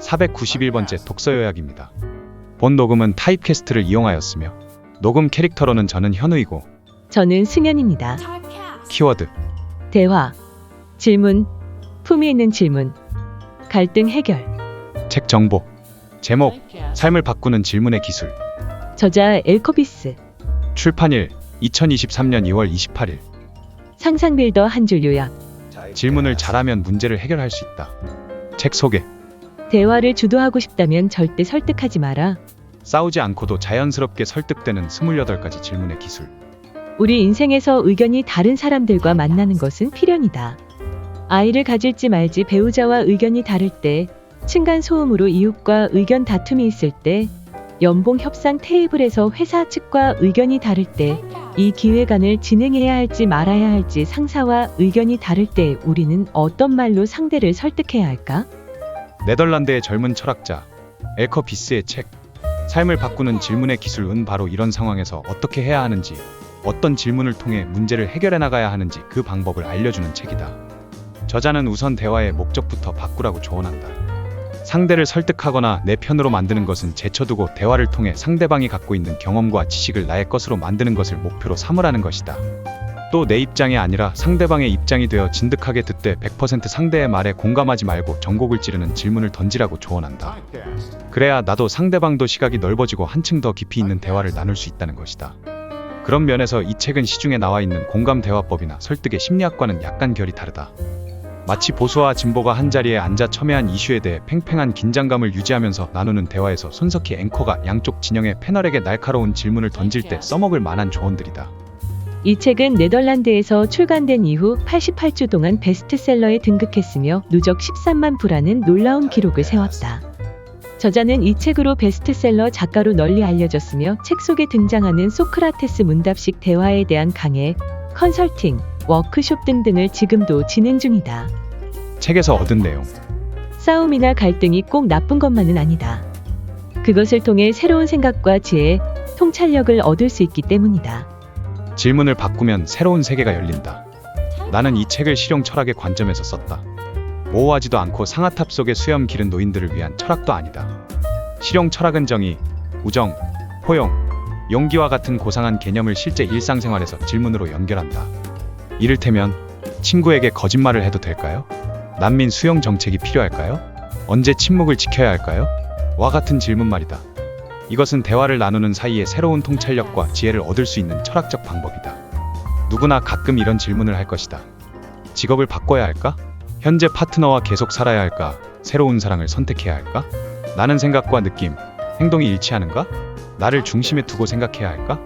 491번째 독서 요약입니다. 본 녹음은 타입캐스트를 이용하였으며 녹음 캐릭터로는 저는 현우이고 저는 승현입니다. 키워드 대화, 질문, 품위 있는 질문, 갈등 해결, 책 정보 제목 삶을 바꾸는 질문의 기술 저자 엘코비스, 출판일 2023년 2월 28일 상상 빌더 한 줄 요약, 질문을 잘하면 문제를 해결할 수 있다. 책 소개 대화를 주도하고 싶다면 절대 설득하지 마라. 싸우지 않고도 자연스럽게 설득되는 28가지 질문의 기술 우리 인생에서 의견이 다른 사람들과 만나는 것은 필연이다. 아이를 가질지 말지 배우자와 의견이 다를 때, 층간 소음으로 이웃과 의견 다툼이 있을 때, 연봉 협상 테이블에서 회사 측과 의견이 다를 때, 이 기획안을 진행해야 할지 말아야 할지 상사와 의견이 다를 때 우리는 어떤 말로 상대를 설득해야 할까? 네덜란드의 젊은 철학자 엘커 비스의 책 삶을 바꾸는 질문의 기술은 바로 이런 상황에서 어떻게 해야 하는지 어떤 질문을 통해 문제를 해결해 나가야 하는지 그 방법을 알려주는 책이다. 저자는 우선 대화의 목적부터 바꾸라고 조언한다. 상대를 설득하거나 내 편으로 만드는 것은 제쳐두고 대화를 통해 상대방이 갖고 있는 경험과 지식을 나의 것으로 만드는 것을 목표로 삼으라는 것이다. 또 내 입장이 아니라 상대방의 입장이 되어 진득하게 듣되 100% 상대의 말에 공감하지 말고 전곡을 찌르는 질문을 던지라고 조언한다. 그래야 나도 상대방도 시각이 넓어지고 한층 더 깊이 있는 대화를 나눌 수 있다는 것이다. 그런 면에서 이 책은 시중에 나와 있는 공감 대화법이나 설득의 심리학과는 약간 결이 다르다. 마치 보수와 진보가 한자리에 앉아 첨예한 이슈에 대해 팽팽한 긴장감을 유지하면서 나누는 대화에서 손석희 앵커가 양쪽 진영의 패널에게 날카로운 질문을 던질 때 써먹을 만한 조언들이다. 이 책은 네덜란드에서 출간된 이후 88주 동안 베스트셀러에 등극했으며 누적 13만 부라는 놀라운 기록을 세웠다. 저자는 이 책으로 베스트셀러 작가로 널리 알려졌으며 책 속에 등장하는 소크라테스 문답식 대화에 대한 강의, 컨설팅, 워크숍 등등을 지금도 진행 중이다. 책에서 얻은 내용 싸움이나 갈등이 꼭 나쁜 것만은 아니다. 그것을 통해 새로운 생각과 지혜, 통찰력을 얻을 수 있기 때문이다. 질문을 바꾸면 새로운 세계가 열린다. 나는 이 책을 실용 철학의 관점에서 썼다. 모호하지도 않고 상아탑 속에 수염 기른 노인들을 위한 철학도 아니다. 실용 철학은 정의, 우정, 포용, 용기와 같은 고상한 개념을 실제 일상생활에서 질문으로 연결한다. 이를테면 친구에게 거짓말을 해도 될까요? 난민 수용 정책이 필요할까요? 언제 침묵을 지켜야 할까요? 와 같은 질문 말이다. 이것은 대화를 나누는 사이에 새로운 통찰력과 지혜를 얻을 수 있는 철학적 방법이다. 누구나 가끔 이런 질문을 할 것이다. 직업을 바꿔야 할까? 현재 파트너와 계속 살아야 할까? 새로운 사랑을 선택해야 할까? 나는 생각과 느낌, 행동이 일치하는가? 나를 중심에 두고 생각해야 할까?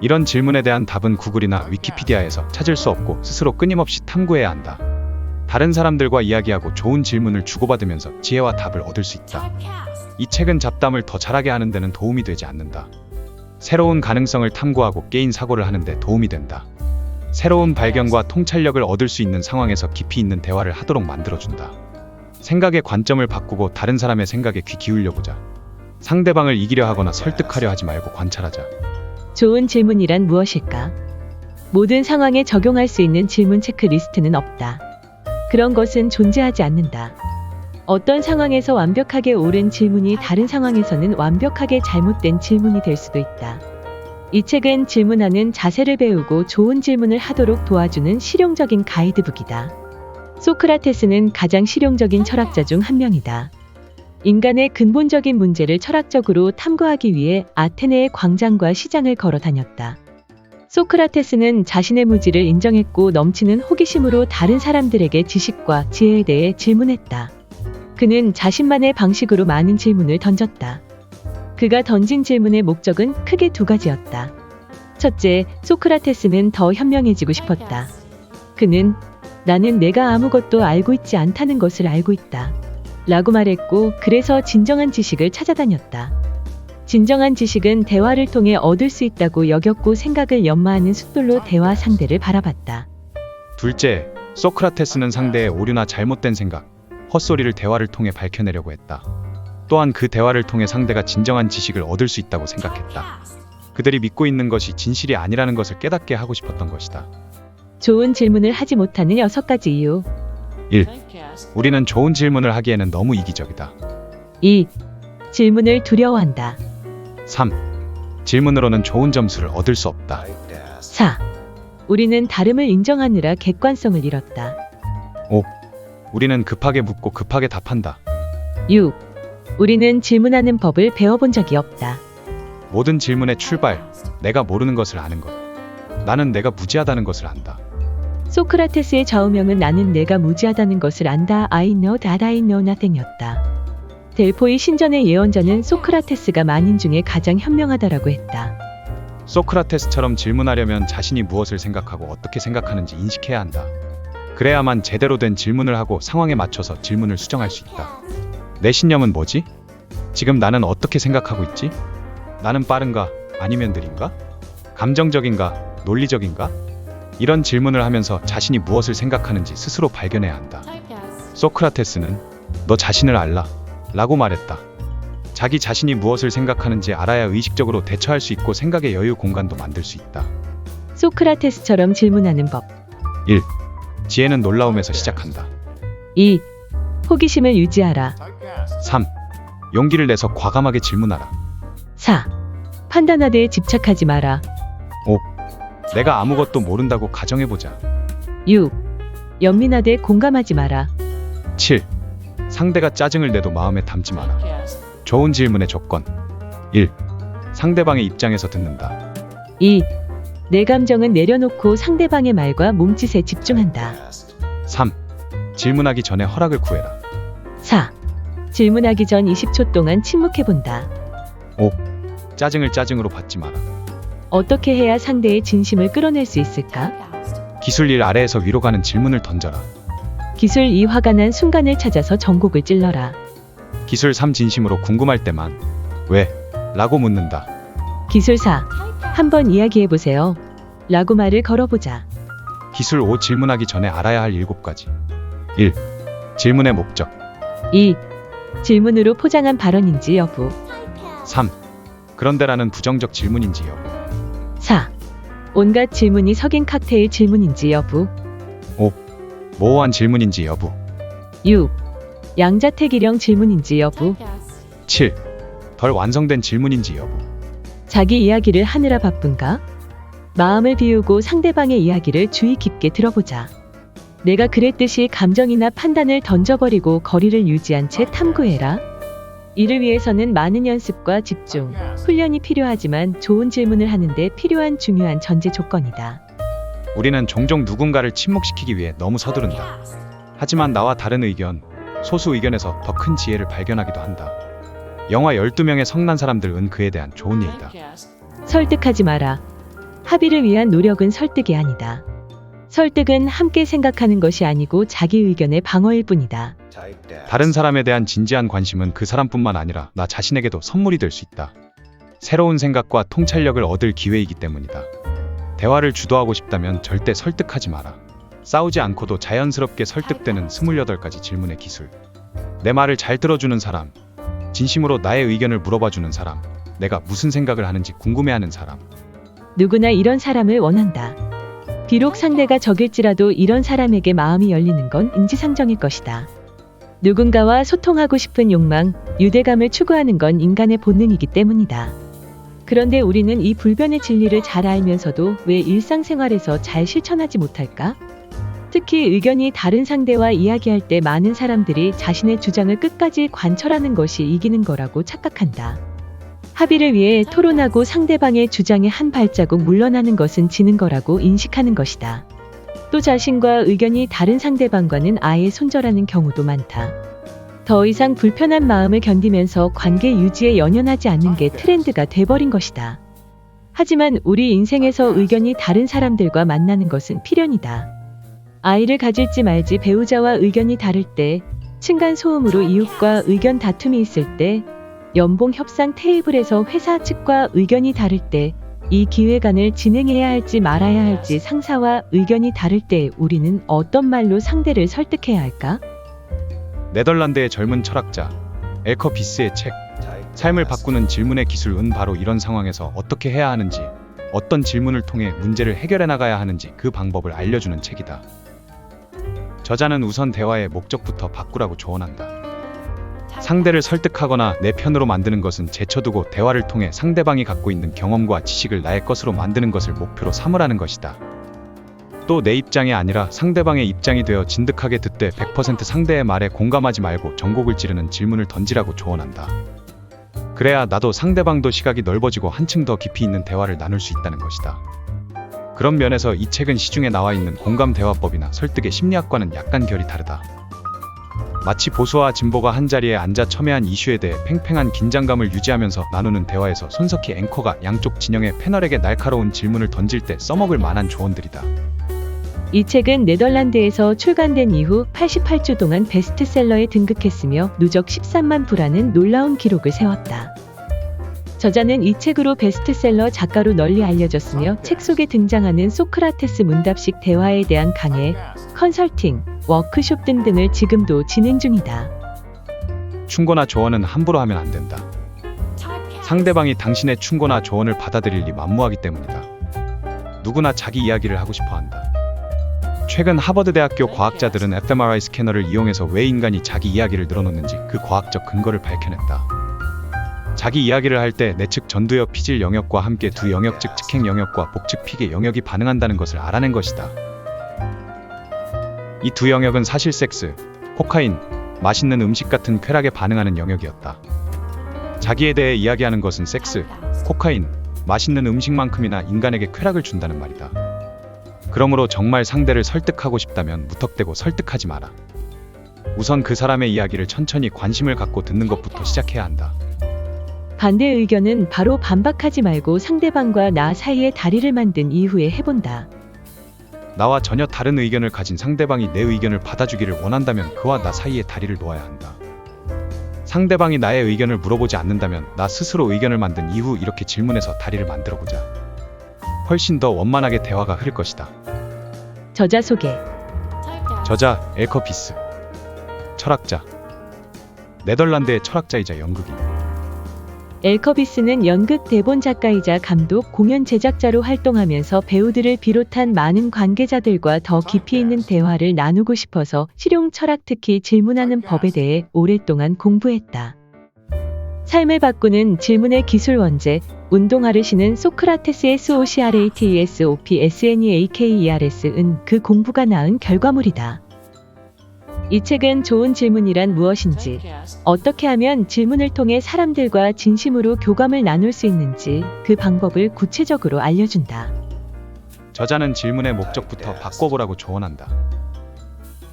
이런 질문에 대한 답은 구글이나 위키피디아에서 찾을 수 없고 스스로 끊임없이 탐구해야 한다. 다른 사람들과 이야기하고 좋은 질문을 주고받으면서 지혜와 답을 얻을 수 있다. 이 책은 잡담을 더 잘하게 하는 데는 도움이 되지 않는다. 새로운 가능성을 탐구하고 깨인 사고를 하는데 도움이 된다. 새로운 발견과 통찰력을 얻을 수 있는 상황에서 깊이 있는 대화를 하도록 만들어준다. 생각의 관점을 바꾸고 다른 사람의 생각에 귀 기울여 보자. 상대방을 이기려 하거나 설득하려 하지 말고 관찰하자. 좋은 질문이란 무엇일까? 모든 상황에 적용할 수 있는 질문 체크리스트는 없다. 그런 것은 존재하지 않는다. 어떤 상황에서 완벽하게 옳은 질문이 다른 상황에서는 완벽하게 잘못된 질문이 될 수도 있다. 이 책은 질문하는 자세를 배우고 좋은 질문을 하도록 도와주는 실용적인 가이드북이다. 소크라테스는 가장 실용적인 철학자 중 한 명이다. 인간의 근본적인 문제를 철학적으로 탐구하기 위해 아테네의 광장과 시장을 걸어 다녔다. 소크라테스는 자신의 무지를 인정했고 넘치는 호기심으로 다른 사람들에게 지식과 지혜에 대해 질문했다. 그는 자신만의 방식으로 많은 질문을 던졌다. 그가 던진 질문의 목적은 크게 두 가지였다. 첫째, 소크라테스는 더 현명해지고 싶었다. 그는 나는 내가 아무것도 알고 있지 않다는 것을 알고 있다. 라고 말했고, 그래서 진정한 지식을 찾아다녔다. 진정한 지식은 대화를 통해 얻을 수 있다고 여겼고 생각을 연마하는 숫돌로 대화 상대를 바라봤다. 둘째, 소크라테스는 상대의 오류나 잘못된 생각, 헛소리를 대화를 통해 밝혀내려고 했다. 또한 그 대화를 통해 상대가 진정한 지식을 얻을 수 있다고 생각했다. 그들이 믿고 있는 것이 진실이 아니라는 것을 깨닫게 하고 싶었던 것이다. 좋은 질문을 하지 못하는 여섯 가지 이유. 1. 우리는 좋은 질문을 하기에는 너무 이기적이다. 2. 질문을 두려워한다. 3. 질문으로는 좋은 점수를 얻을 수 없다. 4. 우리는 다름을 인정하느라 객관성을 잃었다. 우리는 급하게 묻고 급하게 답한다. 6. 우리는 질문하는 법을 배워본 적이 없다. 모든 질문의 출발, 내가 모르는 것을 아는 것. 나는 내가 무지하다는 것을 안다. 소크라테스의 좌우명은 나는 내가 무지하다는 것을 안다. I know that I know nothing이었다. 델포이 신전의 예언자는 소크라테스가 만인 중에 가장 현명하다라고 했다. 소크라테스처럼 질문하려면 자신이 무엇을 생각하고 어떻게 생각하는지 인식해야 한다. 그래야만 제대로 된 질문을 하고 상황에 맞춰서 질문을 수정할 수 있다. 내 신념은 뭐지? 지금 나는 어떻게 생각하고 있지? 나는 빠른가? 아니면 느린가? 감정적인가? 논리적인가? 이런 질문을 하면서 자신이 무엇을 생각하는지 스스로 발견해야 한다. 소크라테스는 너 자신을 알라 라고 말했다. 자기 자신이 무엇을 생각하는지 알아야 의식적으로 대처할 수 있고 생각의 여유 공간도 만들 수 있다. 소크라테스처럼 질문하는 법. 1. 지혜는 놀라움에서 시작한다. 2. 호기심을 유지하라. 3. 용기를 내서 과감하게 질문하라. 4. 판단하되에 집착하지 마라. 5. 내가 아무것도 모른다고 가정해보자. 6. 연민하되 공감하지 마라. 7. 상대가 짜증을 내도 마음에 담지 마라. 좋은 질문의 조건. 1. 상대방의 입장에서 듣는다. 2. 내 감정은 내려놓고 상대방의 말과 몸짓에 집중한다. 3. 질문하기 전에 허락을 구해라. 4. 질문하기 전 20초 동안 침묵해본다. 5. 짜증을 짜증으로 받지 마라. 어떻게 해야 상대의 진심을 끌어낼 수 있을까? 기술 1 아래에서 위로 가는 질문을 던져라. 기술 2 화가 난 순간을 찾아서 전곡을 찔러라. 기술 3 진심으로 궁금할 때만 왜? 라고 묻는다. 기술 4. 한번 이야기해보세요. 라고 말을 걸어보자. 기술 5 질문하기 전에 알아야 할 7가지. 1. 질문의 목적. 2. 질문으로 포장한 발언인지 여부. 3. 그런데라는 부정적 질문인지 여부. 4. 온갖 질문이 석인 칵테일 질문인지 여부. 모호한 질문인지 여부. 6. 양자택일형 질문인지 여부. 7. 덜 완성된 질문인지 여부. 자기 이야기를 하느라 바쁜가? 마음을 비우고 상대방의 이야기를 주의 깊게 들어보자. 내가 그랬듯이 감정이나 판단을 던져버리고 거리를 유지한 채 탐구해라. 이를 위해서는 많은 연습과 집중, 훈련이 필요하지만 좋은 질문을 하는데 필요한 중요한 전제 조건이다. 우리는 종종 누군가를 침묵시키기 위해 너무 서두른다. 하지만 나와 다른 의견, 소수 의견에서 더 큰 지혜를 발견하기도 한다. 영화 12명의 성난 사람들 은 그에 대한 좋은 예이다. 설득하지 마라. 합의를 위한 노력은 설득이 아니다. 설득은 함께 생각하는 것이 아니고 자기 의견의 방어일 뿐이다. 다른 사람에 대한 진지한 관심은 그 사람뿐만 아니라 나 자신에게도 선물이 될 수 있다. 새로운 생각과 통찰력을 얻을 기회이기 때문이다. 대화를 주도하고 싶다면 절대 설득하지 마라. 싸우지 않고도 자연스럽게 설득되는 28가지 질문의 기술. 내 말을 잘 들어주는 사람. 진심으로 나의 의견을 물어봐주는 사람. 내가 무슨 생각을 하는지 궁금해하는 사람. 누구나 이런 사람을 원한다. 비록 상대가 적일지라도 이런 사람에게 마음이 열리는 건 인지상정일 것이다. 누군가와 소통하고 싶은 욕망, 유대감을 추구하는 건 인간의 본능이기 때문이다. 그런데 우리는 이 불변의 진리를 잘 알면서도 왜 일상생활에서 잘 실천하지 못할까? 특히 의견이 다른 상대와 이야기할 때 많은 사람들이 자신의 주장을 끝까지 관철하는 것이 이기는 거라고 착각한다. 합의를 위해 토론하고 상대방의 주장에 한 발자국 물러나는 것은 지는 거라고 인식하는 것이다. 또 자신과 의견이 다른 상대방과는 아예 손절하는 경우도 많다. 더 이상 불편한 마음을 견디면서 관계 유지에 연연하지 않는 게 트렌드가 돼버린 것이다. 하지만 우리 인생에서 의견이 다른 사람들과 만나는 것은 필연이다. 아이를 가질지 말지 배우자와 의견이 다를 때, 층간 소음으로 이웃과 의견 다툼이 있을 때, 연봉 협상 테이블에서 회사 측과 의견이 다를 때, 이 기획안을 진행해야 할지 말아야 할지 상사와 의견이 다를 때 우리는 어떤 말로 상대를 설득해야 할까? 네덜란드의 젊은 철학자 엘커 비스의 책 삶을 바꾸는 질문의 기술은 바로 이런 상황에서 어떻게 해야 하는지 어떤 질문을 통해 문제를 해결해 나가야 하는지 그 방법을 알려주는 책이다. 저자는 우선 대화의 목적부터 바꾸라고 조언한다. 상대를 설득하거나 내 편으로 만드는 것은 제쳐두고 대화를 통해 상대방이 갖고 있는 경험과 지식을 나의 것으로 만드는 것을 목표로 삼으라는 것이다. 또 내 입장이 아니라 상대방의 입장이 되어 진득하게 듣되 100% 상대의 말에 공감하지 말고 전곡을 찌르는 질문을 던지라고 조언한다. 그래야 나도 상대방도 시각이 넓어지고 한층 더 깊이 있는 대화를 나눌 수 있다는 것이다. 그런 면에서 이 책은 시중에 나와 있는 공감 대화법이나 설득의 심리학과는 약간 결이 다르다. 마치 보수와 진보가 한자리에 앉아 첨예한 이슈에 대해 팽팽한 긴장감을 유지하면서 나누는 대화에서 손석희 앵커가 양쪽 진영의 패널에게 날카로운 질문을 던질 때 써먹을 만한 조언들이다. 이 책은 네덜란드에서 출간된 이후 88주 동안 베스트셀러에 등극했으며 누적 13만 부라는 놀라운 기록을 세웠다. 저자는 이 책으로 베스트셀러 작가로 널리 알려졌으며 책 속에 등장하는 소크라테스 문답식 대화에 대한 강의, 컨설팅, 워크숍 등등을 지금도 진행 중이다. 충고나 조언은 함부로 하면 안 된다. 상대방이 당신의 충고나 조언을 받아들일 리 만무하기 때문이다. 누구나 자기 이야기를 하고 싶어 한다. 최근 하버드대학교 과학자들은 fMRI 스캐너를 이용해서 왜 인간이 자기 이야기를 늘어놓는지 그 과학적 근거를 밝혀냈다. 자기 이야기를 할 때 내 측 전두엽 피질 영역과 함께 두 영역 즉 측행 영역과 복측 피계 영역이 반응한다는 것을 알아낸 것이다. 이 두 영역은 사실 섹스, 코카인, 맛있는 음식 같은 쾌락에 반응하는 영역이었다. 자기에 대해 이야기하는 것은 섹스, 코카인, 맛있는 음식만큼이나 인간에게 쾌락을 준다는 말이다. 그러므로 정말 상대를 설득하고 싶다면 무턱대고 설득하지 마라. 우선 그 사람의 이야기를 천천히 관심을 갖고 듣는 것부터 시작해야 한다. 반대 의견은 바로 반박하지 말고 상대방과 나 사이에 다리를 만든 이후에 해본다. 나와 전혀 다른 의견을 가진 상대방이 내 의견을 받아주기를 원한다면 그와 나 사이에 다리를 놓아야 한다. 상대방이 나의 의견을 물어보지 않는다면 나 스스로 의견을 만든 이후 이렇게 질문해서 다리를 만들어 보자. 훨씬 더 원만하게 대화가 흐를 것이다. 저자 소개. 저자 엘커피스 철학자 네덜란드의 철학자이자 연극인 엘커비스는 연극 대본 작가이자 감독, 공연 제작자로 활동하면서 배우들을 비롯한 많은 관계자들과 더 깊이 있는 대화를 나누고 싶어서 실용 철학 특히 질문하는 법에 대해 오랫동안 공부했다. 삶을 바꾸는 질문의 기술 원제, 운동하를 시는 소크라테스 SOCRATESOP SNEAKERS은 그 공부가 낳은 결과물이다. 이 책은 좋은 질문이란 무엇인지, 어떻게 하면 질문을 통해 사람들과 진심으로 교감을 나눌 수 있는지 그 방법을 구체적으로 알려준다. 저자는 질문의 목적부터 바꿔보라고 조언한다.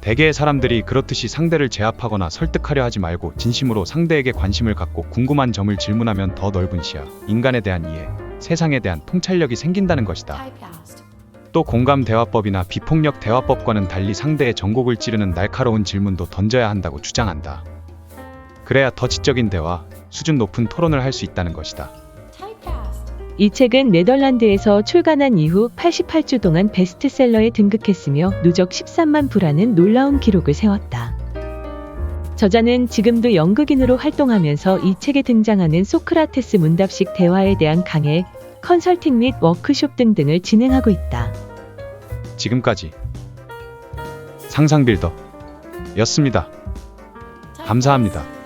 대개의 사람들이 그렇듯이 상대를 제압하거나 설득하려 하지 말고 진심으로 상대에게 관심을 갖고 궁금한 점을 질문하면 더 넓은 시야, 인간에 대한 이해, 세상에 대한 통찰력이 생긴다는 것이다. 또 공감 대화법이나 비폭력 대화법과는 달리 상대의 전곡을 찌르는 날카로운 질문도 던져야 한다고 주장한다. 그래야 더 지적인 대화, 수준 높은 토론을 할 수 있다는 것이다. 이 책은 네덜란드에서 출간한 이후 88주 동안 베스트셀러에 등극했으며 누적 13만 부라는 놀라운 기록을 세웠다. 저자는 지금도 연극인으로 활동하면서 이 책에 등장하는 소크라테스 문답식 대화에 대한 강의, 컨설팅 및 워크숍 등등을 진행하고 있다. 지금까지 상상빌더 였습니다. 감사합니다.